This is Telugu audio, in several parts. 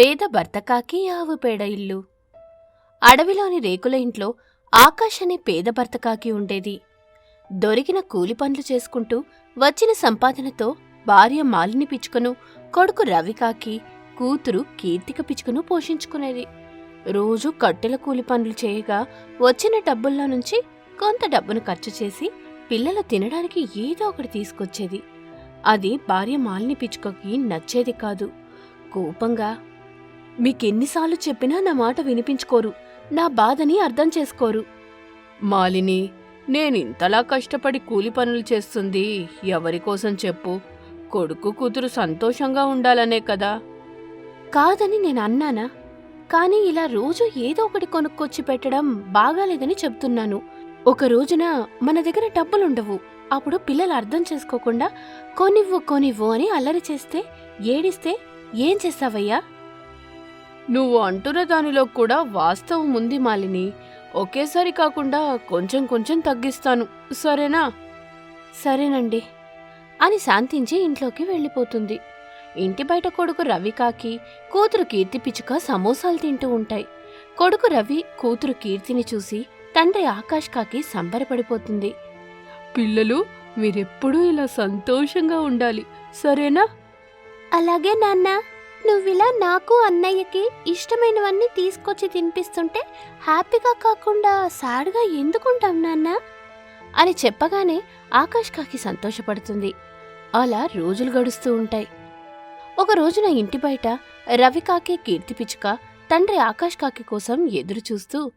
పేద భర్తకాకి ఆవు పేడ ఇల్లు. అడవిలోని రేకుల ఇంట్లో ఆకాష్ అనే పేద భర్తకాకి ఉండేది. దొరికిన కూలి పనులు చేసుకుంటూ వచ్చిన సంపాదనతో భార్య మాలిని పిచ్చుకను కొడుకు రవికాకి కూతురు కీర్తిక పిచ్చుకను పోషించుకునేది. రోజు కట్టెల కూలి పనులు చేయగా వచ్చిన డబ్బుల్లో నుంచి కొంత డబ్బును ఖర్చు చేసి పిల్లలు తినడానికి ఏదో ఒకటి తీసుకొచ్చేది. అది భార్య మాలిని పిచ్చుకకి నచ్చేది కాదు. కోపంగా మీకెన్నిసార్లు చెప్పినా నా మాట వినిపించుకోరు. నా బాధని అర్థం చేసుకోరు. మాలిని నేనింతలా కష్టపడి కూలి పనులు చేస్తుంది. ఎవరి కోసం చెప్పు? కొడుకు కూతురు సంతోషంగా ఉండాలనే కదా. కాదని నేను అన్నానా? కానీ ఇలా రోజు ఏదో ఒకటి కొనుక్కొచ్చి పెట్టడం బాగాలేదని చెప్తున్నాను. ఒక రోజున మన దగ్గర డబ్బులుండవు. అప్పుడు పిల్లలు అర్థం చేసుకోకుండా కొనివ్వు కొనివ్వు అని అల్లరి చేస్తే ఏడిస్తే ఏం చేస్తావయ్యా? నువ్వు అంటున్న దానిలో కూడా వాస్తవం ఉంది మాలిని. ఒకేసారి కాకుండా కొంచెం కొంచెం తగ్గిస్తాను. సరేనా? సరేనండి. అని శాంతించి ఇంట్లోకి వెళ్ళిపోతుంది. ఇంటి బయట కొడుకు రవి కాకి కూతురు కీర్తి పిచ్చుక సమోసాలు తింటూ ఉంటాయి. కొడుకు రవి కూతురు కీర్తిని చూసి తండ్రి ఆకాష్ కాకి సంబరపడిపోతుంది. పిల్లలు మీరెప్పుడూ ఇలా సంతోషంగా ఉండాలి. సరేనా? అలాగే నాన్న. నువ్విలా నాకు అన్నయ్యకి ఇష్టమైనవన్నీ తీసుకొచ్చి తినిపిస్తుంటే హ్యాపీగా కాకుండా సాడ్గా ఎందుకుంటాం నాన్న? అని చెప్పగానే ఆకాష్ కాకి సంతోషపడుతుంది. అలా రోజులు గడుస్తూ ఉంటాయి. ఒక రోజున ఇంటి బయట రవి కాకి కీర్తి పిచ్చుక తండ్రి ఆకాష్ కాకి కోసం ఎదురు చూస్తూ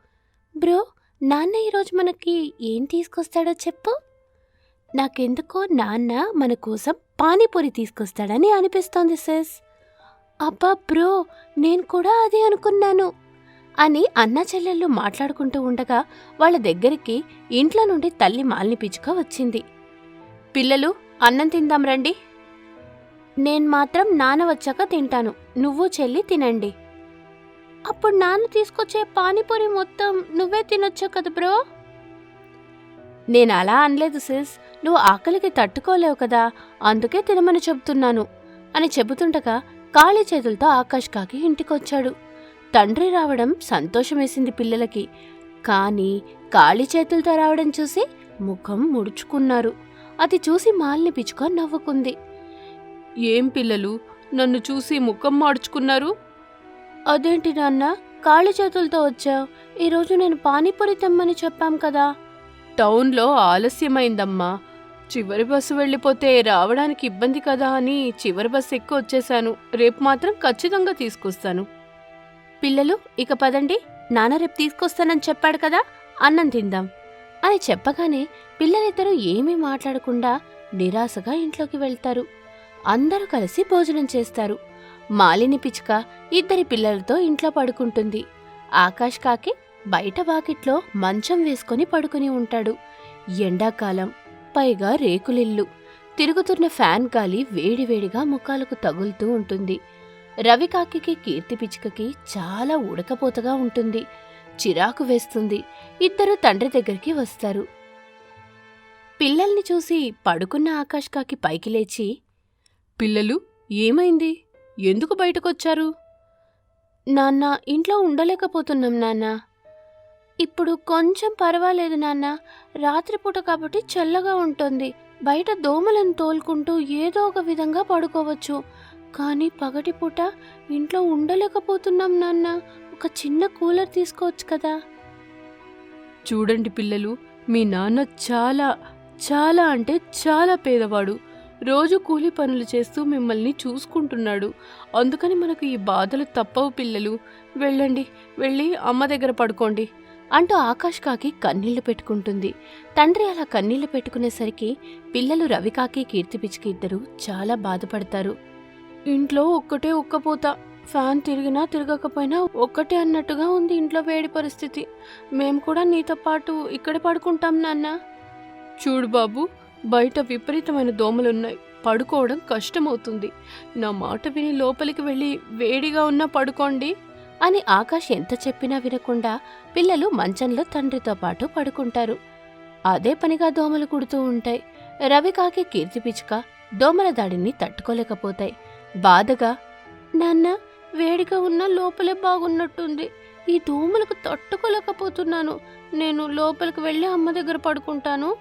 బ్రో నాన్న ఈరోజు మనకి ఏం తీసుకొస్తాడో చెప్పు. నాకెందుకో నాన్న మన కోసం పానీపూరి తీసుకొస్తాడని అనిపిస్తోంది సెస్. అబ్బా బ్రో నేను కూడా అదే అనుకున్నాను అని అన్న చెల్లెళ్ళు మాట్లాడుకుంటూ ఉండగా వాళ్ళ దగ్గరికి ఇంట్లో నుండి తల్లి మాలిని పిచ్చుక వచ్చింది. పిల్లలు అన్నం తిందాం రండి. నేను మాత్రం నాన్న వచ్చాక తింటాను. నువ్వు చెల్లి తినండి. అప్పుడు నాన్న తీసుకొచ్చే పానీపూరి మొత్తం నువ్వే తినొచ్చావు కదా బ్రో? నేను అలా అనలేదు సిస్. నువ్వు ఆకలికి తట్టుకోలేవు కదా. అందుకే తినమని చెబుతున్నాను అని చెబుతుండగా ఖాళీ చేతులతో ఆకాష్ కాకి ఇంటికొచ్చాడు. తండ్రి రావడం సంతోషమేసింది పిల్లలకి. కానీ ఖాళీ చేతులతో రావడం చూసి ముఖం ముడుచుకున్నారు. అది చూసి మాలిని పిచ్చుక నవ్వుకుంది. ఏం పిల్లలు? నన్ను చూసి ముఖం మార్చుకున్నారు అదేంటి నాన్న? ఖాళీ చేతులతో వచ్చావు. ఈరోజు నేను పానీపూరి తెమ్మని చెప్పాం కదా. టౌన్లో ఆలస్యమైందమ్మా. చివరి బస్సు వెళ్ళిపోతే రావడానికి ఇబ్బంది కదా అని చివరి బస్సు ఎక్కువ వచ్చేశాను. రేపు మాత్రం ఖచ్చితంగా తీసుకొస్తాను. పిల్లలు ఇక పదండి. నాన్న రేపు తీసుకొస్తానని చెప్పాడు కదా అన్నం తిందాం. అని చెప్పగానే పిల్లలిద్దరూ ఏమీ మాట్లాడకుండా నిరాశగా ఇంట్లోకి వెళ్తారు. అందరూ కలిసి భోజనం చేస్తారు. మాలిని పిచ్చుక ఇద్దరి పిల్లలతో ఇంట్లో పడుకుంటుంది. ఆకాష్ కాకి బయట వాకిట్లో మంచం వేసుకొని పడుకుని ఉంటాడు. ఎండాకాలం పైగా రేకులిల్లు. తిరుగుతున్న ఫ్యాన్ గాలి వేడివేడిగా ముఖాలకు తగులుతూ ఉంటుంది. రవికాకి కీర్తి పిచ్చుకకి చాలా ఉడకపోతగా ఉంటుంది. చిరాకు వేస్తుంది. ఇద్దరు తండ్రి దగ్గరికి వస్తారు. పిల్లల్ని చూసి పడుకున్న ఆకాష్ కాకి పైకి లేచి పిల్లలు ఏమైంది? ఎందుకు బయటకొచ్చారు? నాన్న ఇంట్లో ఉండలేకపోతున్నాం నాన్నా. ఇప్పుడు కొంచెం పర్వాలేదు నాన్న. రాత్రిపూట కాబట్టి చల్లగా ఉంటుంది. బయట దోమలను తోలుకుంటూ ఏదో ఒక విధంగా పడుకోవచ్చు. కానీ పగటిపూట ఇంట్లో ఉండలేకపోతున్నాం నాన్న. ఒక చిన్న కూలర్ తీసుకోవచ్చు కదా. చూడండి పిల్లలు మీ నాన్న చాలా చాలా అంటే చాలా పేదవాడు. రోజు కూలి పనులు చేస్తూ మిమ్మల్ని చూసుకుంటున్నాడు. అందుకని మనకు ఈ బాధలు తప్పవు పిల్లలు. వెళ్ళండి వెళ్ళి అమ్మ దగ్గర పడుకోండి. అంటూ ఆకాష్ కాకి కన్నీళ్ళు పెట్టుకుంటుంది. తండ్రి అలా కన్నీళ్ళు పెట్టుకునేసరికి పిల్లలు రవికాకి కీర్తి పిచ్చికి ఇద్దరు చాలా బాధపడతారు. ఇంట్లో ఒక్కటే ఒక్కపోత ఫ్యాన్ తిరిగినా తిరగకపోయినా ఒక్కటే అన్నట్టుగా ఉంది ఇంట్లో వేడి పరిస్థితి. మేము కూడా నీతో పాటు ఇక్కడ పడుకుంటాం నాన్న. చూడు బాబు బయట విపరీతమైన దోమలున్నాయి. పడుకోవడం కష్టమవుతుంది. నా మాట విని లోపలికి వెళ్ళి వేడిగా ఉన్నా పడుకోండి. అని ఆకాష్ ఎంత చెప్పినా వినకుండా పిల్లలు మంచంలో తండ్రితో పాటు పడుకుంటారు. అదే పనిగా దోమలు కుడుతూ ఉంటాయి. రవికాకి కీర్తి పిచ్చుక దోమల దాడిని తట్టుకోలేకపోతాయి. బాధగా నాన్న వేడిగా ఉన్న లోపలే బాగున్నట్టుంది. ఈ దోమలకు తట్టుకోలేకపోతున్నాను. నేను లోపలికి వెళ్ళి అమ్మ దగ్గర పడుకుంటాను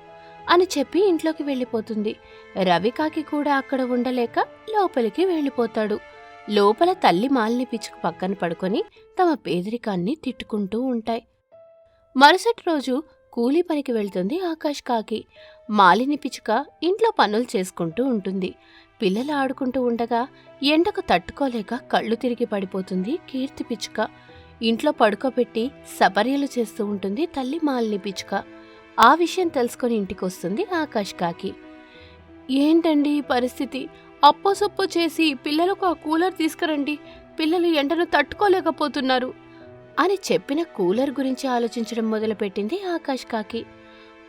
అని చెప్పి ఇంట్లోకి వెళ్ళిపోతుంది. రవికాకి కూడా అక్కడ ఉండలేక లోపలికి వెళ్ళిపోతాడు. లోపల తల్లి మాలిని పిచ్చుకు పక్కన పడుకొని తమ పేదరికాన్ని తిట్టుకుంటూ ఉంటాయి. మరుసటి రోజు కూలీ పనికి వెళ్తుంది ఆకాష్ కాకి. మాలిని పిచ్చుక ఇంట్లో పనులు చేసుకుంటూ ఉంటుంది. పిల్లలు ఆడుకుంటూ ఉండగా ఎండకు తట్టుకోలేక కళ్ళు తిరిగి పడిపోతుంది కీర్తి పిచ్చుక. ఇంట్లో పడుకోబెట్టి సపర్యలు చేస్తూ ఉంటుంది తల్లి మాలిని పిచ్చుక. ఆ విషయం తెలుసుకొని ఇంటికి వస్తుంది ఆకాష్ కాకి. ఏంటండి ఈ పరిస్థితి? అప్పసొప్పు చేసి పిల్లలకు ఆ కూలర్ తీసుకురండి. పిల్లలు ఎండను తట్టుకోలేకపోతున్నారు. అని చెప్పిన కూలర్ గురించి ఆలోచించడం మొదలుపెట్టింది ఆకాష్ కాకి.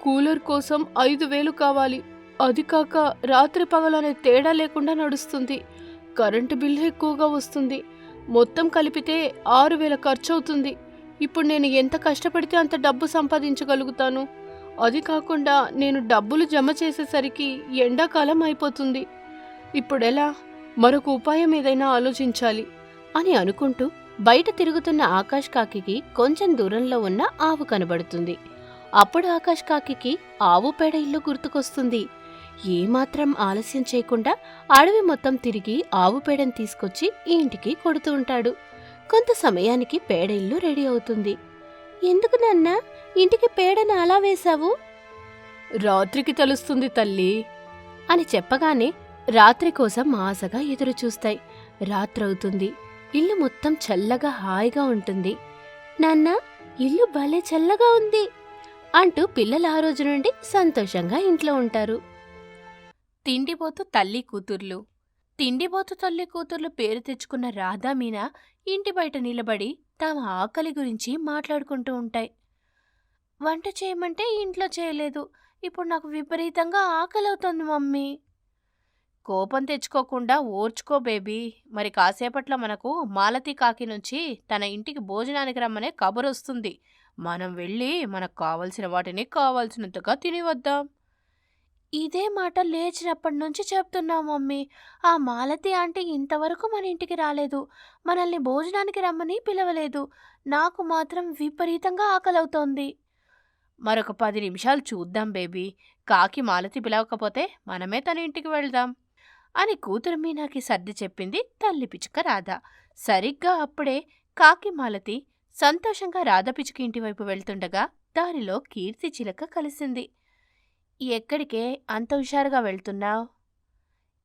కూలర్ కోసం ఐదు వేలు కావాలి. అది కాక రాత్రి పగలనే తేడా లేకుండా నడుస్తుంది. కరెంటు బిల్లు ఎక్కువగా వస్తుంది. మొత్తం కలిపితే ఆరు వేల ఖర్చు అవుతుంది ఇప్పుడు నేను ఎంత కష్టపడితే అంత డబ్బు సంపాదించగలుగుతాను? అది కాకుండా నేను డబ్బులు జమ చేసేసరికి ఎండాకాలం అయిపోతుంది. ఇప్పుడెలా? మరొక ఉపాయం ఏదైనా ఆలోచించాలి అని అనుకుంటూ బయట తిరుగుతున్న ఆకాష్ కాకికి కొంచెం దూరంలో ఉన్న ఆవు కనబడుతుంది. అప్పుడు ఆకాష్ కాకికి ఆవు పేడ ఇల్లు గుర్తుకొస్తుంది. ఏమాత్రం ఆలస్యం చేయకుండా అడవి మొత్తం తిరిగి ఆవు పేడను తీసుకొచ్చి ఇంటికి కొడుతూ ఉంటాడు. కొంత సమయానికి పేడ ఇల్లు రెడీ అవుతుంది. ఎందుకు నాన్న? ఇంటికి పేడను అలా వేశావు? రాత్రికి తెలుస్తుంది తల్లి అని చెప్పగానే రాత్రి కోసం ఆశగా ఎదురుచూస్తాయి. రాత్రవుతుంది. ఇల్లు మొత్తం చల్లగా హాయిగా ఉంటుంది. నాన్న ఇల్లు భలే చల్లగా ఉంది అంటూ పిల్లలు ఆ రోజు నుండి సంతోషంగా ఇంట్లో ఉంటారు. తిండిపోతు తల్లి కూతుర్లు. తిండిపోతు తల్లి కూతుర్లు పేరు తెచ్చుకున్న రాధా మీనా ఇంటి బయట నిలబడి తమ ఆకలి గురించి మాట్లాడుకుంటూ ఉంటాయి. వంట చేయమంటే ఇంట్లో చేయలేదు. ఇప్పుడు నాకు విపరీతంగా ఆకలి అవుతుంది మమ్మీ. కోపం తెచ్చుకోకుండా ఓర్చుకో బేబీ. మరి కాసేపట్లో మనకు మాలతి కాకి నుంచి తన ఇంటికి భోజనానికి రమ్మనే కబురు వస్తుంది. మనం వెళ్ళి మనకు కావలసిన వాటిని కావలసినంతగా తిని వద్దాం. ఇదే మాట లేచినప్పటి నుంచి చెప్తున్నా మమ్మీ. ఆ మాలతి ఆంటీ ఇంతవరకు మన ఇంటికి రాలేదు. మనల్ని భోజనానికి రమ్మని పిలవలేదు. నాకు మాత్రం విపరీతంగా ఆకలవుతోంది. మరొక పది నిమిషాలు చూద్దాం బేబీ. కాకి మాలతి పిలవకపోతే మనమే తన ఇంటికి వెళ్దాం. అని కూతురు మీనాకి సర్ది చెప్పింది తల్లి పిచ్చుక రాధ. సరిగ్గా అప్పుడే కాకి మాలతి సంతోషంగా రాధ పిచ్చుక ఇంటివైపు వెళ్తుండగా దారిలో కీర్తి చిలక కలిసింది. ఎక్కడికే అంత హుషారుగా వెళ్తున్నావు?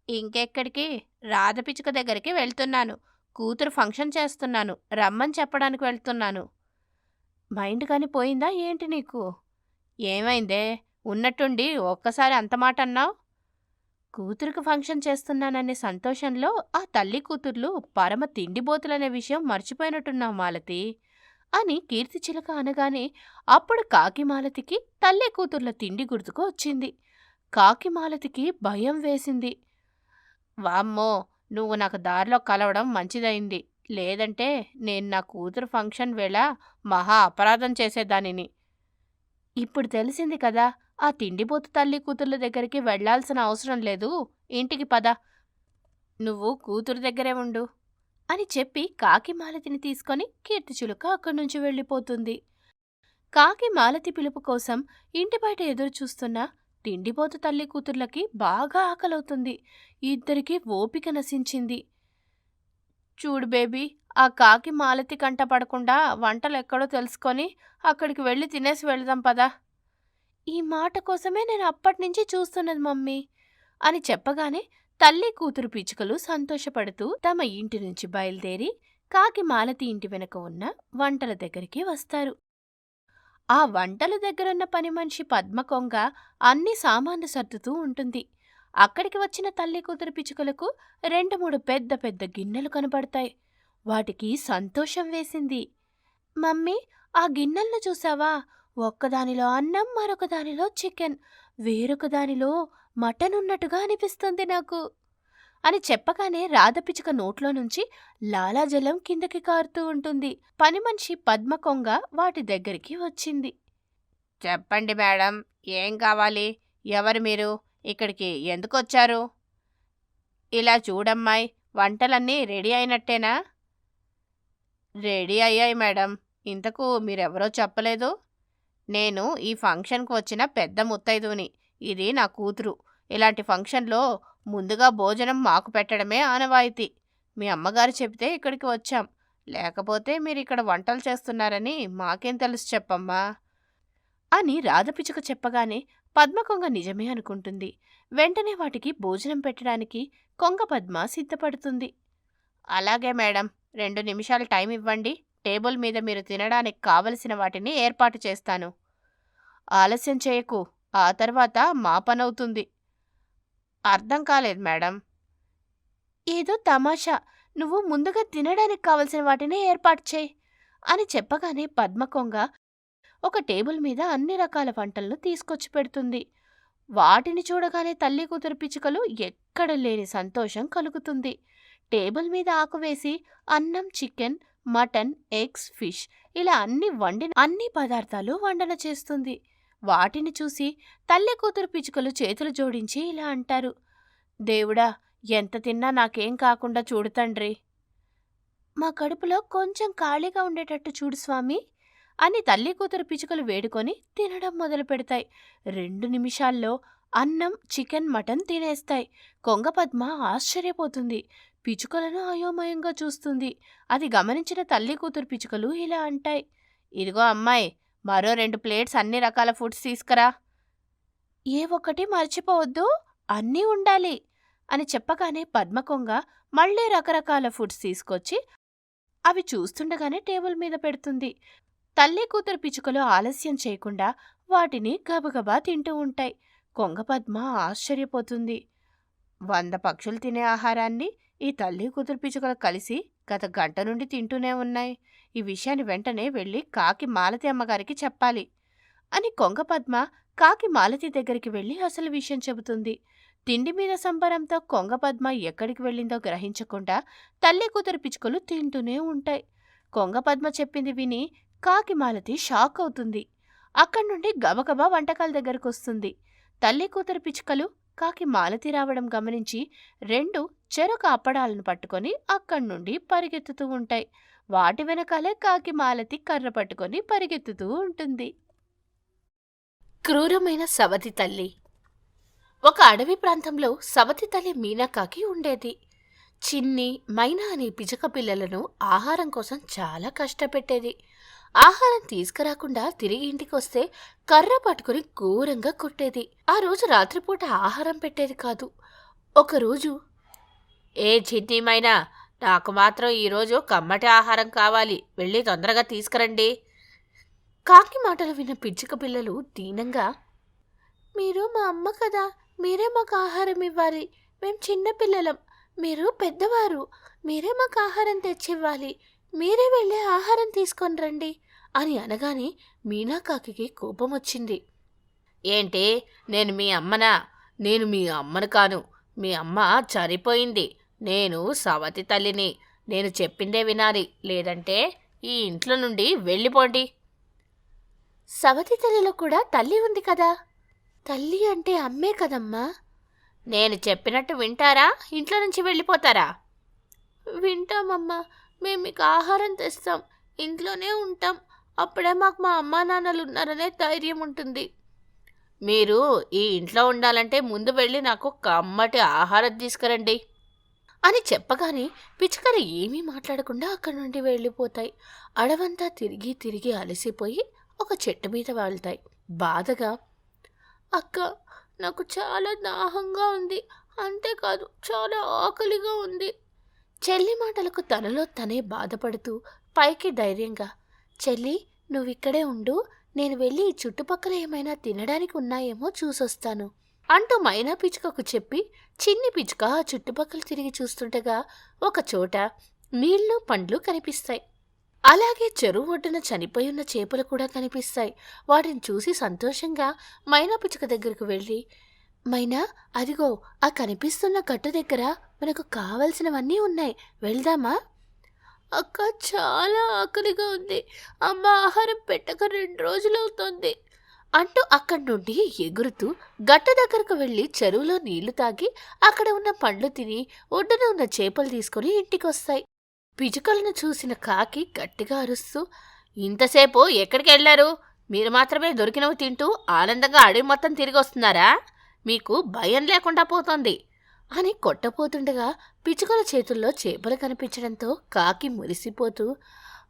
ఇంకెక్కడికి? రాధ పిచ్చుక దగ్గరికి వెళ్తున్నాను. కూతురు ఫంక్షన్ చేస్తున్నాను. రమ్మని చెప్పడానికి వెళ్తున్నాను. మైండ్ కాని పోయిందా ఏంటి నీకు? ఏమైందే? ఉన్నట్టుండి ఒక్కసారి అంత మాట అన్నావు కూతురుకు ఫంక్షన్ చేస్తున్నాననే సంతోషంలో ఆ తల్లి కూతుర్లు పరమ తిండిబోతులనే విషయం మర్చిపోయినట్టున్నావు మాలతి అని కీర్తి చిలక అనగానే అప్పుడు కాకి మాలతికి తల్లి కూతుర్ల తిండి గుర్తుకు వచ్చింది. కాకి మాలతికి భయం వేసింది. వామ్మో నువ్వు నాకు దారిలో కలవడం మంచిదైంది లేదంటే నేను నా కూతురు ఫంక్షన్ వేళ మహా అపరాధం చేసేదానిని. ఇప్పుడు తెలిసింది కదా ఆ తిండిపోతు తల్లి కూతుర్ల దగ్గరికి వెళ్ళాల్సిన అవసరం లేదు. ఇంటికి పద. నువ్వు కూతురు దగ్గరే ఉండు అని చెప్పి కాకి మాలతిని తీసుకొని కీర్తిచులుక అక్కడి నుంచి వెళ్ళిపోతుంది. కాకి మాలతి పిలుపు కోసం ఇంటి బయట ఎదురు చూస్తున్న తిండిపోతు తల్లి కూతుర్లకి బాగా ఆకలవుతుంది. ఇద్దరికి ఓపిక నశించింది. చూడు బేబీ ఆ కాకి మాలతి కంట పడకుండా వంటలు ఎక్కడో తెలుసుకొని అక్కడికి వెళ్ళి తినేసి వెళదాం పదా. ఈ మాట కోసమే నేను అప్పటి నుంచి చూస్తున్నది మమ్మీ అని చెప్పగానే తల్లి కూతురు పిచ్చుకలు సంతోషపడుతూ తమ ఇంటి నుంచి బయలుదేరి కాకి మాలతి ఇంటి వెనక ఉన్న వంటల దగ్గరికి వస్తారు. ఆ వంటల దగ్గరున్న పని మనిషి పద్మకొంగ అన్ని సామాన్లు సర్దుతూ ఉంటుంది. అక్కడికి వచ్చిన తల్లి కూతురు పిచ్చుకలకు రెండు మూడు పెద్ద పెద్ద గిన్నెలు కనబడతాయి. వాటికి సంతోషం వేసింది. మమ్మీ ఆ గిన్నెలను చూసావా? ఒక్కదానిలో అన్నం మరొక దానిలో చికెన్. వేరొక దానిలో మటన్ ఉన్నట్టుగా అనిపిస్తుంది నాకు. అని చెప్పగానే రాధపిచుక నోట్లో నుంచి లాలాజలం కిందకి కారుతూ ఉంటుంది. పని మనిషి పద్మకొంగ వాటి దగ్గరికి వచ్చింది. చెప్పండి మేడం ఏం కావాలి? ఎవరు మీరు? ఇక్కడికి ఎందుకు వచ్చారు? ఇలా చూడమ్మాయి వంటలన్నీ రెడీ అయినట్టేనా? రెడీ అయ్యాయి మేడం. ఇంతకు మీరెవరో చెప్పలేదు? నేను ఈ ఫంక్షన్కు వచ్చిన పెద్ద ముత్తైదుని ఇది నా కూతురు. ఇలాంటి ఫంక్షన్లో ముందుగా భోజనం మాకు పెట్టడమే ఆనవాయితీ. మీ అమ్మగారు చెబితే ఇక్కడికి వచ్చాం. లేకపోతే మీరు ఇక్కడ వంటలు చేస్తున్నారని మాకేం తెలుసు చెప్పమ్మా. అని రాధపిచుక చెప్పగానే పద్మకొంగ నిజమే అనుకుంటుంది. వెంటనే వాటికి భోజనం పెట్టడానికి కొంగ పద్మ సిద్ధపడుతుంది. అలాగే మేడం రెండు నిమిషాలు టైం ఇవ్వండి. టేబుల్ మీద మీరు తినడానికి కావలసిన వాటిని ఏర్పాటు చేస్తాను. ఆలస్యం చేయకు. ఆ తర్వాత మా పనవుతుంది. అర్థం కాలేదు మేడం. ఏదో తమాషా. నువ్వు ముందుగా తినడానికి కావలసిన వాటిని ఏర్పాటు చేయి అని చెప్పగానే పద్మకొంగ ఒక టేబుల్ మీద అన్ని రకాల వంటలను తీసుకొచ్చి పెడుతుంది. వాటిని చూడగానే తల్లి కూతురు పిచ్చుకలు ఎక్కడ లేని సంతోషం కలుగుతుంది. టేబుల్ మీద ఆకువేసి అన్నం చికెన్ మటన్ ఎగ్స్ ఫిష్ ఇలా అన్ని వండిన అన్ని పదార్థాలు వండన చేస్తుంది. వాటిని చూసి తల్లి కూతురు పిచ్చుకలు చేతులు జోడించి ఇలా అంటారు. దేవుడా ఎంత తిన్నా నాకేం కాకుండా చూడు తండ్రి. మా కడుపులో కొంచెం ఖాళీగా ఉండేటట్టు చూడు స్వామి అని తల్లి కూతురు పిచ్చుకలు వేడుకొని తినడం మొదలు పెడతాయి. రెండు నిమిషాల్లో అన్నం చికెన్ మటన్ తినేస్తాయి. కొంగ పద్మ ఆశ్చర్యపోతుంది. పిచ్చుకలను అయోమయంగా చూస్తుంది. అది గమనించిన తల్లి కూతురు పిచ్చుకలు ఇలా అంటాయి. ఇదిగో అమ్మాయి మరో రెండు ప్లేట్స్ అన్ని రకాల ఫుడ్స్ తీసుకురా. ఏ ఒక్కటి మర్చిపోవద్దు అన్నీ ఉండాలి అని చెప్పగానే పద్మకొంగ మళ్ళీ రకరకాల ఫుడ్స్ తీసుకొచ్చి అవి చూస్తుండగానే టేబుల్ మీద పెడుతుంది. తల్లి కూతురు పిచ్చుకలు ఆలస్యం చేయకుండా వాటిని గబగబా తింటూ ఉంటాయి. కొంగ పద్మ ఆశ్చర్యపోతుంది. వంద పక్షులు తినే ఆహారాన్ని ఈ తల్లి కూతురు పిచ్చుకలు కలిసి గత గంట నుండి తింటూనే ఉన్నాయి. ఈ విషయాన్ని వెంటనే వెళ్ళి కాకి మాలతి అమ్మగారికి చెప్పాలి. అని కొంగ పద్మ కాకి మాలతి దగ్గరికి వెళ్ళి అసలు విషయం చెబుతుంది. తిండి మీద సంబరంతో కొంగ పద్మ ఎక్కడికి వెళ్ళిందో గ్రహించకుండా తల్లి కూతురు పిచ్చుకలు తింటూనే ఉంటాయి. కొంగ పద్మ చెప్పింది విని కాకి మాలతి షాక్ అవుతుంది. అక్కడి నుండి గబగబా వంటకాల దగ్గరకు వస్తుంది. తల్లి కూతురు పిచ్చుకలు కాకి మాలతి రావడం గమనించి రెండు చెరొక అప్పడాలను పట్టుకొని అక్కడి నుండి పరిగెత్తుతూ ఉంటాయి. వాటి వెనకాలే కాకి మాలతి కర్ర పట్టుకొని పరిగెత్తుతూ ఉంటుంది. క్రూరమైన సవతి తల్లి. ఒక అడవి ప్రాంతంలో సవతి తల్లి మీనాకాకి ఉండేది. చిన్ని మైనా అనే పిజక పిల్లలను ఆహారం కోసం చాలా కష్టపెట్టేది. ఆహారం తీసుకురాకుండా తిరిగి ఇంటికి వస్తే కర్ర పట్టుకుని ఘోరంగా కొట్టేది. ఆ రోజు రాత్రిపూట ఆహారం పెట్టేది కాదు. ఒకరోజు ఏ చిన్నీమైనా నాకు మాత్రం ఈరోజు కమ్మటి ఆహారం కావాలి. వెళ్ళి తొందరగా తీసుకురండి. కాకి మాటలు విన్న పిచ్చుక పిల్లలు దీనంగా మీరు మా అమ్మ కదా మీరే మాకు ఆహారం ఇవ్వాలి. మేం చిన్నపిల్లలం మీరు పెద్దవారు మీరే మాకు ఆహారం తెచ్చివ్వాలి. మీరే వెళ్ళి ఆహారం తీసుకొని రండి అని అనగానే మీనాకాకి కోపం వచ్చింది ఏంటి? నేను మీ అమ్మనా? నేను మీ అమ్మను కాను. మీ అమ్మ చనిపోయింది. నేను సవతి తల్లిని. నేను చెప్పిందే వినాలి. లేదంటే ఈ ఇంట్లో నుండి వెళ్ళిపోండి. సవతి తల్లిలో కూడా తల్లి ఉంది కదా? తల్లి అంటే అమ్మే కదమ్మా? నేను చెప్పినట్టు వింటారా? ఇంట్లో నుంచి వెళ్ళిపోతారా? వింటామమ్మా. మేము మీకు ఆహారం తెస్తాం. ఇంట్లోనే ఉంటాం. అప్పుడే మాకు మా అమ్మా నాన్నలు ఉన్నారనే ధైర్యం ఉంటుంది. మీరు ఈ ఇంట్లో ఉండాలంటే ముందు వెళ్ళి నాకు కమ్మటి ఆహారం తీసుకురండి. అని చెప్పగానే పిచ్చుకలు ఏమీ మాట్లాడకుండా అక్కడి నుండి వెళ్ళిపోతాయి. అడవంతా తిరిగి తిరిగి అలసిపోయి ఒక చెట్టు మీద వాళ్తాయి. బాధగా అక్క నాకు చాలా దాహంగా ఉంది. అంతేకాదు చాలా ఆకలిగా ఉంది. చెల్లి మాటలకు తనలో తనే బాధపడుతూ పైకి ధైర్యంగా చెల్లి నువ్విక్కడే ఉండు. నేను వెళ్ళి ఈ చుట్టుపక్కల ఏమైనా తినడానికి ఉన్నాయేమో చూసొస్తాను. అంటూ మైనా పిచ్చుకకు చెప్పి చిన్ని పిచ్చుక ఆ చుట్టుపక్కల తిరిగి చూస్తుండగా ఒక చోట నీళ్ళు పండ్లు కనిపిస్తాయి. అలాగే చెరువు ఒడ్డున చనిపోయి ఉన్న చేపలు కూడా కనిపిస్తాయి. వాటిని చూసి సంతోషంగా మైనా పిచ్చుక దగ్గరకు వెళ్ళి మైనా అదిగో ఆ కనిపిస్తున్న కట్టు దగ్గర మనకు కావలసినవన్నీ ఉన్నాయి. వెళ్దామా? అక్క చాలా ఆకలిగా ఉంది. అమ్మ ఆహారం పెట్టక రెండు రోజులవుతోంది. అంటూ అక్కడి నుండి ఎగురుతూ గట్ట దగ్గరకు వెళ్ళి చెరువులో నీళ్ళు తాగి అక్కడ ఉన్న పండ్లు తిని ఒడ్డున ఉన్న చేపలు తీసుకుని ఇంటికి వస్తాయి పిచుకలను చూసిన కాకి గట్టిగా అరుస్తూ ఇంతసేపు ఎక్కడికి వెళ్ళారు? మీరు మాత్రమే దొరికినవి తింటూ ఆనందంగా అడవి మొత్తం తిరిగి వస్తున్నారా మీకు భయం లేకుండా పోతుంది అని కొట్టపోతుండగా పిచ్చుకల చేతుల్లో చేపలు కనిపించడంతో కాకి మురిసిపోతూ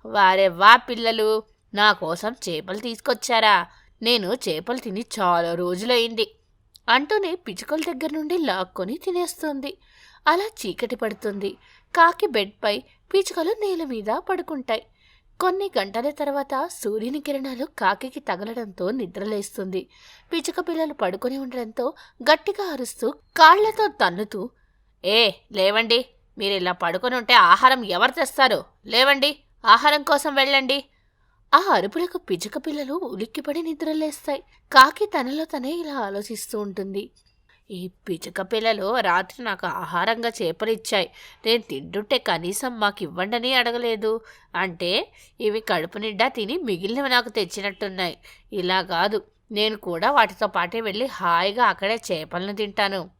వారెవ్వా పిల్లలు నా కోసం చేపలు తీసుకొచ్చారా? నేను చేపలు తిని చాలా రోజులైంది అంటూనే పిచుకల దగ్గర నుండి లాక్కొని తినేస్తుంది. అలా చీకటి పడుతుంది. కాకి బెడ్పై పిచుకలు నేల మీద పడుకుంటాయి. కొన్ని గంటల తర్వాత సూర్యుని కిరణాలు కాకికి తగలడంతో నిద్రలేస్తుంది. పిచుక పిల్లలు పడుకొని ఉండడంతో గట్టిగా అరుస్తూ కాళ్ళతో తన్నుతూ ఏ లేవండి. మీరు ఇలా పడుకొని ఉంటే ఆహారం ఎవరు తెస్తారు? లేవండి. ఆహారం కోసం వెళ్ళండి. ఆ అరుపులకు పిచుక పిల్లలు ఉలిక్కిపడి నిద్రలేస్తాయి. కాకి తనలో తనే ఇలా ఆలోచిస్తూ ఉంటుంది. ఈ పిచుక పిల్లలు రాత్రి నాకు ఆహారంగా చేపలిచ్చాయి. నేను తింటుంటే కనీసం మాకు ఇవ్వండని అడగలేదు. అంటే ఇవి కడుపు నిండా తిని మిగిలినవి నాకు తెచ్చినట్టున్నాయి. ఇలా కాదు నేను కూడా వాటితో పాటే వెళ్ళి హాయిగా అక్కడే చేపలను తింటాను.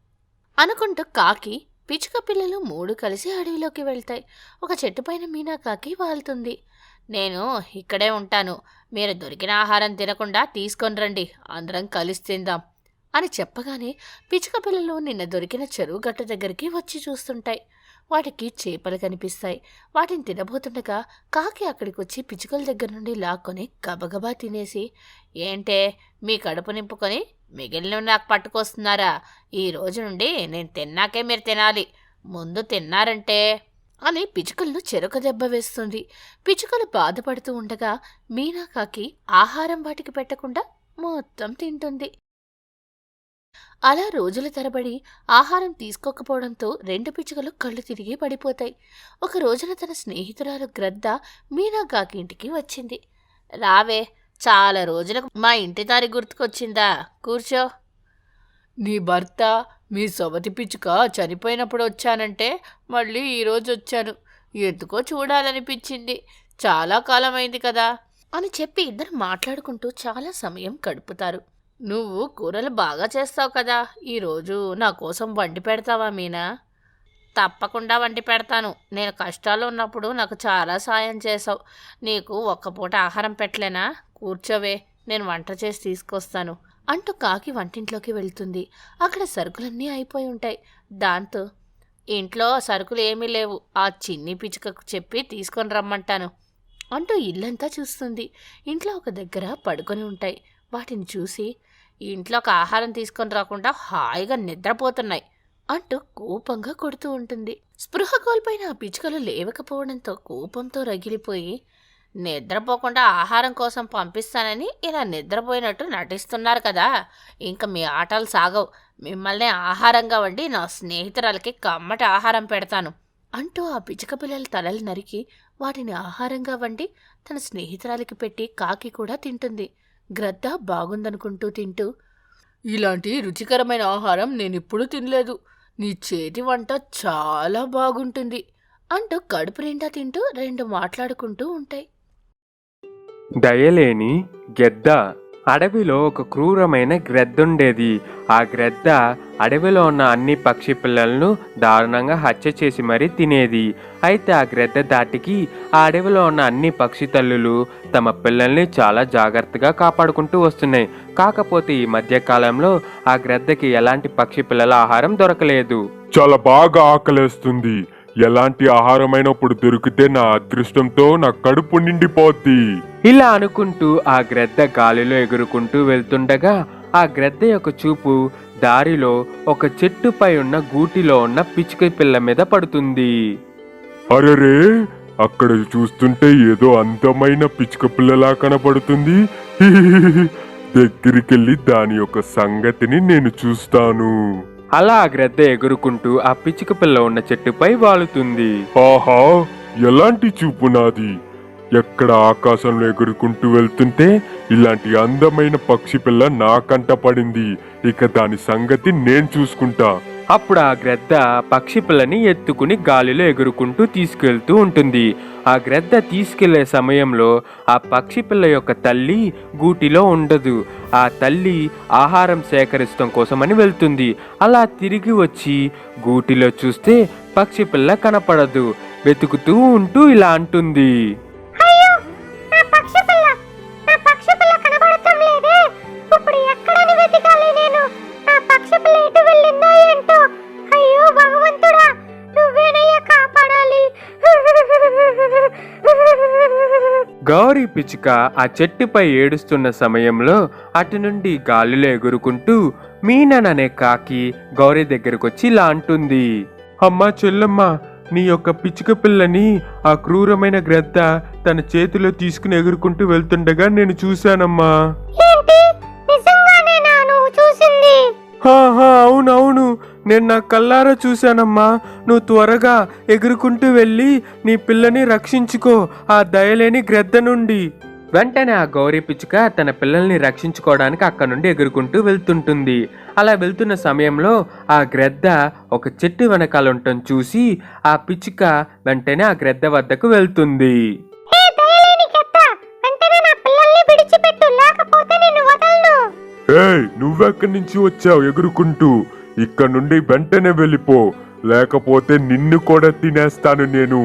అనుకుంటూ కాకి పిచుక పిల్లలు మూడు కలిసి అడవిలోకి వెళ్తాయి. ఒక చెట్టు పైన మీనా కాకి వాలుతుంది నేను ఇక్కడే ఉంటాను. మీరు దొరికిన ఆహారం తినకుండా తీసుకొని రండి. అందరం కలిసి తిందాం. అని చెప్పగానే పిచుక పిల్లలు నిన్న దొరికిన చెరువు గట్ట దగ్గరికి వచ్చి చూస్తుంటాయి. వాటికి చేపలు కనిపిస్తాయి. వాటిని తినబోతుండగా కాకి అక్కడికి వచ్చి పిచుకల దగ్గర నుండి లాక్కొని గబగబా తినేసి ఏంటే మీ కడుపు నింపుకొని మిగిలిన నాకు పట్టుకొస్తున్నారా? ఈ రోజు నుండి నేను తిన్నాకే మీరు తినాలి. ముందు తిన్నారంటే అని పిచుకలను చెరొక దెబ్బ వేస్తుంది. పిచుకలు బాధపడుతూ ఉండగా మీనాకాకి ఆహారం వాటికి పెట్టకుండా మొత్తం తింటుంది. అలా రోజుల తరబడి ఆహారం తీసుకోకపోవడంతో రెండు పిచ్చుకలు కళ్ళు తిరిగి పడిపోతాయి. ఒక రోజున తన స్నేహితురాలు గ్రద్ద మీనాకాకి ఇంటికి వచ్చింది. రావే చాలా రోజులకు మా ఇంటి దారి గుర్తుకొచ్చిందా? కూర్చో. నీ భర్త మీ సొమతి పిచ్చుక చనిపోయినప్పుడు వచ్చానంటే మళ్ళీ ఈరోజు వచ్చాను. ఎందుకో చూడాలనిపించింది. చాలా కాలమైంది కదా. అని చెప్పి ఇద్దరు మాట్లాడుకుంటూ చాలా సమయం గడుపుతారు. నువ్వు కూరలు బాగా చేస్తావు కదా. ఈరోజు నా కోసం వండి పెడతావా మీనా? తప్పకుండా వండి పెడతాను. నేను కష్టాలు ఉన్నప్పుడు నాకు చాలా సాయం చేసావు. నీకు ఒక్క పూట ఆహారం పెట్టలేనా? కూర్చోవే నేను వంట చేసి తీసుకొస్తాను అంటూ కాకి వంటింట్లోకి వెళ్తుంది. అక్కడ సరుకులన్నీ అయిపోయి ఉంటాయి. దాంతో ఇంట్లో సరుకులు ఏమీ లేవు. ఆ చిన్ని పిచ్చుకకు చెప్పి తీసుకొని రమ్మంటాను అంటూ ఇల్లంతా చూస్తుంది. ఇంట్లో ఒక దగ్గర పడుకొని ఉంటాయి. వాటిని చూసి ఇంట్లోకి ఆహారం తీసుకొని రాకుండా హాయిగా నిద్రపోతున్నాయి అంటూ కోపంగా కొడుతూ ఉంటుంది. స్పృహ కోల్పోయిన ఆ పిచ్చుకలు లేవకపోవడంతో కోపంతో రగిలిపోయి నిద్రపోకుండా ఆహారం కోసం పంపిస్తానని ఇలా నిద్రపోయినట్టు నటిస్తున్నారు కదా. ఇంకా మీ ఆటలు సాగవు. మిమ్మల్ని ఆహారంగా వండి నా స్నేహితురాలకి కమ్మటి ఆహారం పెడతాను అంటూ ఆ పిచ్చుక పిల్లల తలలు నరికి వాటిని ఆహారంగా వండి తన స్నేహితురాలకి పెట్టి కాకి కూడా తింటుంది. గ్రద్ద బాగుందనుకుంటూ తింటూ ఇలాంటి రుచికరమైన ఆహారం నేనిప్పుడు తినలేదు. నీ చేతి వంట చాలా బాగుంటుంది అంటూ కడుపు నిండా తింటూ రెండు మాట్లాడుకుంటూ ఉంటాయి. దయలేని గెద్ద అడవిలో ఒక క్రూరమైన గ్రద్దుండేది. ఆ గ్రద్ద అడవిలో ఉన్న అన్ని పక్షి పిల్లలను దారుణంగా హత్య చేసి మరీ తినేది. అయితే ఆ గ్రద్ద దాటికి ఆ అడవిలో ఉన్న అన్ని పక్షి తల్లులు తమ పిల్లల్ని చాలా జాగ్రత్తగా కాపాడుకుంటూ వస్తున్నాయి. కాకపోతే ఈ మధ్యకాలంలో ఆ గ్రద్దకి ఎలాంటి పక్షి పిల్లల ఆహారం దొరకలేదు. చాలా బాగా ఆకలేస్తుంది. ఎలాంటి ఆహారమైనప్పుడు దొరికితే నా అదృష్టంతో నా కడుపు నిండిపోద్ది. ఇలా అనుకుంటూ ఆ గ్రద్ద గాలిలో ఎగురుకుంటూ వెళ్తుండగా ఆ గ్రద్ద యొక్క చూపు దారిలో ఒక చెట్టుపై ఉన్న గూటిలో ఉన్న పిచ్చుక పిల్ల మీద పడుతుంది. అరెరే! అక్కడ చూస్తుంటే ఏదో అందమైన పిచ్చుక పిల్లలా కనపడుతుంది. దగ్గరికెళ్ళి దాని యొక్క సంగతిని నేను చూస్తాను. అలా ఆ గ్రద్ద ఎగురుకుంటూ ఆ పిచ్చుక పిల్ల ఉన్న చెట్టుపై వాలుతుంది. ఆహా ఎలాంటి చూపు నాది? ఎక్కడ ఆకాశంలో ఎగురుకుంటూ వెళ్తుంటే ఇలాంటి అందమైన పక్షి పిల్ల నా కంట పడింది. ఇక దాని సంగతి నేను చూసుకుంటా. అప్పుడు ఆ గ్రద్ద పక్షి పిల్లని ఎత్తుకుని గాలిలో ఎగురుకుంటూ తీసుకెళ్తూ ఉంటుంది. ఆ గ్రద్ద తీసుకెళ్ళే సమయంలో ఆ పక్షి పిల్ల యొక్క తల్లి గూటిలో ఉండదు. ఆ తల్లి ఆహారం సేకరించడం కోసమని వెళ్తుంది. అలా తిరిగి వచ్చి గూటిలో చూస్తే పక్షి పిల్ల కనపడదు. వెతుకుతూ ఉంటూ ఇలా అంటుంది. గౌరీ పిచ్చుక ఆ చెట్టుపై ఏడుస్తున్న సమయంలో అటు నుండి గాలిలో ఎగురుకుంటూ మీనన్ అనే కాకి గౌరీ దగ్గరకొచ్చి ఇలా అంటుంది. అమ్మా చెల్లమ్మ నీ యొక్క పిచ్చుక పిల్లని ఆ క్రూరమైన గ్రద్ద తన చేతిలో తీసుకుని ఎగురుకుంటూ వెళ్తుండగా నేను చూశానమ్మా. ఏంటి? నేను నా కల్లారా చూశానమ్మా. నువ్వు త్వరగా ఎగురుకుంటూ వెళ్ళి నీ పిల్లని రక్షించుకో. ఆ దయలేని గ్రద్ద నుండి. వెంటనే ఆ గౌరీ పిచ్చుక తన పిల్లల్ని రక్షించుకోవడానికి అక్కడ నుండి ఎగురుకుంటూ వెళ్తుంటుంది. అలా వెళ్తున్న సమయంలో ఆ గ్రద్ద ఒక చెట్టు వెనకాల ఉండటం చూసి ఆ పిచ్చుక వెంటనే ఆ గ్రద్ద వద్దకు వెళ్తుంది. హే దయలేని చెత్త వెంటనే నా పిల్లల్ని విడిచిపెట్టు లేకపోతే నిన్ను వదలను. ఏయ్ నువ్వెక్కడి నుంచి వచ్చావు ఎగురుకుంటూ? ఇక్కడ నుండి వెంటనే వెళ్ళిపో. లేకపోతే నిన్ను కూడా తినేస్తాను నేను.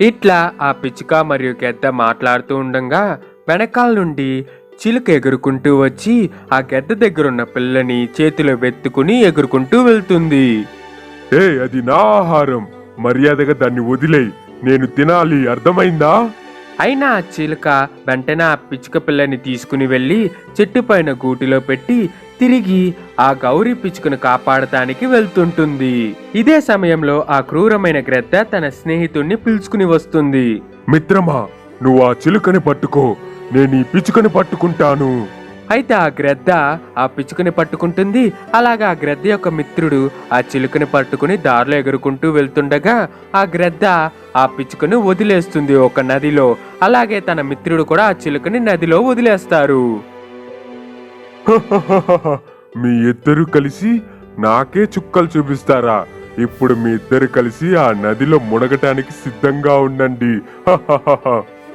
ఇట్లా ఆ పిచ్చుక మరియు గెద్ద మాట్లాడుతూ ఉండగా వెనకాల నుండి చిలుక ఎగురుకుంటూ వచ్చి ఆ గెద్ద దగ్గరున్న పిల్లని చేతిలో వెత్తుకుని ఎగురుకుంటూ వెళ్తుంది. ఏ అది నా ఆహారం. మర్యాదగా దాన్ని వదిలేయ్. నేను తినాలి. అర్థమైందా? అయినా ఆ చిలుక వెంటనే ఆ పిచ్చుక పిల్లని తీసుకుని వెళ్ళి చెట్టు పైన గూటిలో పెట్టి తిరిగి ఆ గౌరీ పిచ్చుకను కాపాడటానికి వెళ్తుంటుంది. ఇదే సమయంలో ఆ క్రూరమైన గ్రద్ద తన స్నేహితుణ్ణి పిలుచుకుని వస్తుంది. మిత్రమా నువ్వు ఆ చిలుకని పట్టుకో. నేను ఈ పిచ్చుకని పట్టుకుంటాను. అయితే ఆ గ్రద్ద ఆ పిచ్చుకని పట్టుకుంటుంది. అలాగా ఆ గ్రద్ద యొక్క మిత్రుడు ఆ చిలుకని పట్టుకుని దారిలో ఎగురుకుంటూ వెళ్తుండగా ఆ గ్రద్ద ఆ పిచ్చుకను వదిలేస్తుంది ఒక నదిలో. అలాగే తన మిత్రుడు కూడా ఆ చిలుకని నదిలో వదిలేస్తారు. మీ ఇద్దరు కలిసి నాకే చుక్కలు చూపిస్తారా? ఇప్పుడు మీ ఇద్దరు కలిసి ఆ నదిలో మునగటానికి సిద్ధంగా ఉండండి.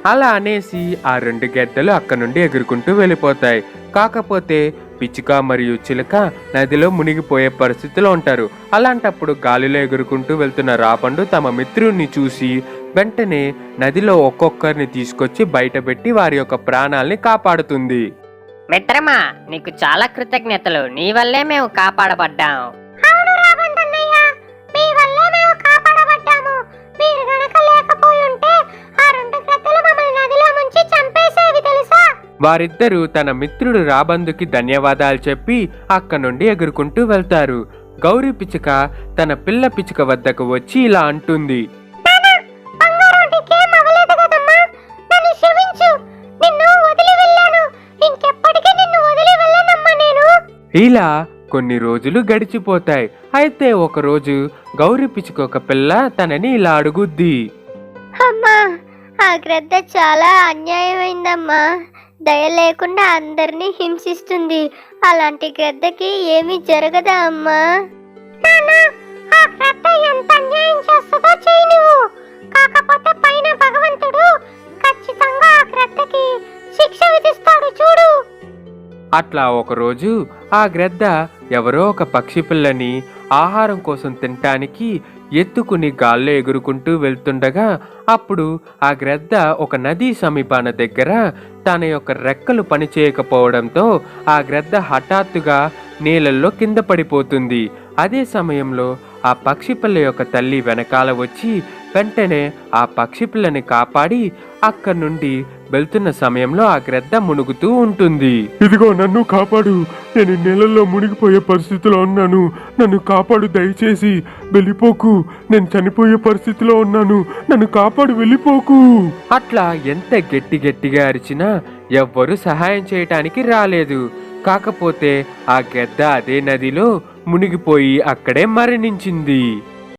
అలా అనేసి ఆ రెండు గెద్దలు అక్కడ నుండి ఎగురుకుంటూ వెళ్ళిపోతాయి. కాకపోతే పిచ్చుక మరియు చిలుక నదిలో మునిగిపోయే పరిస్థితిలో ఉంటారు. అలాంటప్పుడు గాలిలో ఎగురుకుంటూ వెళ్తున్న రాపండు తమ మిత్రుణ్ణి చూసి వెంటనే నదిలో ఒక్కొక్కరిని తీసుకొచ్చి బయటపెట్టి వారి యొక్క ప్రాణాల్ని కాపాడుతుంది. మిత్రమా నీకు చాలా కృతజ్ఞతలు. నీ వల్లే మేము కాపాడబడ్డాం. వారిద్దరూ తన మిత్రుడు రాబందుకి ధన్యవాదాలు చెప్పి అక్క నుండి ఎగురుకుంటూ వెళ్తారు. గౌరీ పిచ్చుక తన పిల్ల పిచ్చుక వద్దకు వచ్చి ఇలా అంటుంది. ఇలా కొన్ని రోజులు గడిచిపోతాయి. అయితే ఒకరోజు గౌరీ పిచ్చుక ఒక పిల్ల తనని ఇలా అడుగుద్ది. అమ్మా ఆ గ్రద్ద చాలా అన్యాయమైందమ్మా. దయ లేకుండా అందరినీ హింసిస్తుంది. అలాంటి గ్రద్దకి ఏమీ జరగదా అమ్మా? కాకపోతే పైన భగవంతుడు ఖచ్చితంగా ఆ గ్రద్దకి శిక్ష విధిస్తాడు చూడు. అట్లా ఒకరోజు ఆ గ్రద్ద ఎవరో ఒక పక్షి పిల్లని ఆహారం కోసం తినటానికి ఎత్తుకుని గాల్లో ఎగురుకుంటూ వెళ్తుండగా అప్పుడు ఆ గ్రద్ద ఒక నదీ సమీపాన దగ్గర తన యొక్క రెక్కలు పనిచేయకపోవడంతో ఆ గ్రద్ద హఠాత్తుగా నీళ్ళల్లో కింద పడిపోతుంది. అదే సమయంలో ఆ పక్షి పిల్ల యొక్క తల్లి వెనకాల వచ్చి వెంటనే ఆ పక్షి పిల్లని కాపాడి అక్కడి నుండి వెళ్తున్న సమయంలో ఆ గ్రద్ద మునుగుతూ ఉంటుంది. ఇదిగో నన్ను కాపాడు. నేను నీళ్ళల్లో మునిగిపోయే పరిస్థితిలో ఉన్నాను. నన్ను కాపాడు దయచేసి. వెళ్ళిపోకు. నేను చనిపోయే పరిస్థితిలో ఉన్నాను. నన్ను కాపాడు వెళ్ళిపోకు. అట్లా ఎంత గట్టి గట్టిగా అరిచినా ఎవ్వరూ సహాయం చేయటానికి రాలేదు. కాకపోతే ఆ గెద్ద అదే నదిలో మునిగిపోయి అక్కడే మరణించింది.